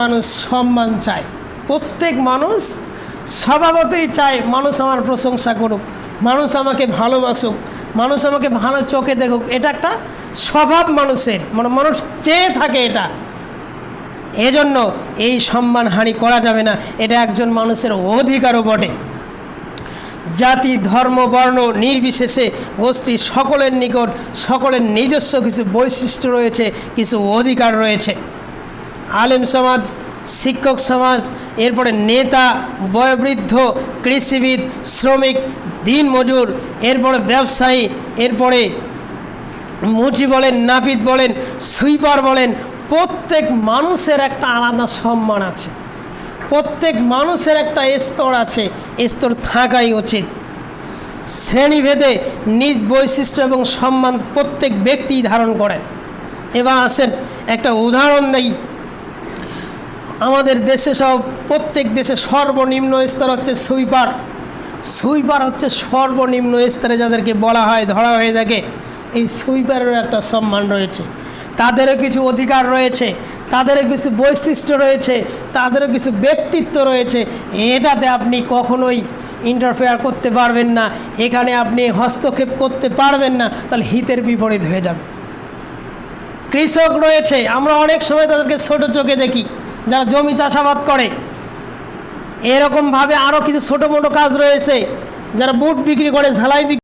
মানুষ সম্মান চায়। প্রত্যেক মানুষ স্বভাবতই চায়, মানুষ আমার প্রশংসা করুক, মানুষ আমাকে ভালোবাসুক, মানুষ আমাকে ভালো চোখে দেখুক। এটা একটা স্বভাব মানুষের মানে মানুষ চেয়ে থাকে এটা। এজন্য এই সম্মানহানি করা যাবে না, এটা একজন মানুষের অধিকারও বটে। জাতি, ধর্ম, বর্ণ, নির্বিশেষে গোষ্ঠী সকলের নিকট, সকলের নিজস্ব কিছু বৈশিষ্ট্য রয়েছে, কিছু অধিকার রয়েছে। আলেম সমাজ, শিক্ষক সমাজ, এরপরে নেতা, বয়োবৃদ্ধ, কৃষিবিদ, শ্রমিক দিনমজুর এরপরে ব্যবসায়ী, এরপরে মুচি বলেন, নাপিত বলেন, সুইপার বলেন, প্রত্যেক মানুষের একটা আলাদা সম্মান আছে। প্রত্যেক মানুষের একটা স্তর আছে, স্তর থাকাই উচিত। শ্রেণীভেদে নিজ বৈশিষ্ট্য এবং সম্মান প্রত্যেক ব্যক্তি ধারণ করেন এবার আসেন একটা উদাহরণ দেই। আমাদের দেশে সব, প্রত্যেক দেশে সর্বনিম্ন স্তর হচ্ছে সুইপার। সুইপার হচ্ছে সর্বনিম্ন স্তরে যাদেরকে বলা হয়, ধরা হয়ে থাকে। এই সুইপারেরও একটা সম্মান রয়েছে। তাদেরও কিছু অধিকার রয়েছে, তাদেরও কিছু বৈশিষ্ট্য রয়েছে, তাদেরও কিছু ব্যক্তিত্ব রয়েছে। এটাতে আপনি কখনোই ইন্টারফেয়ার করতে পারবেন না। এখানে আপনি হস্তক্ষেপ করতে পারবেন না, তাহলে হিতের বিপরীত হয়ে যাবে। কৃষক রয়েছে, আমরা অনেক সময় তাদেরকে ছোট চোখে দেখি। যারা জমি চাষাবাদ করে, এরকমভাবে আরও কিছু ছোটো মোটো কাজ রয়েছে, যারা বুট বিক্রি করে, ঝালাই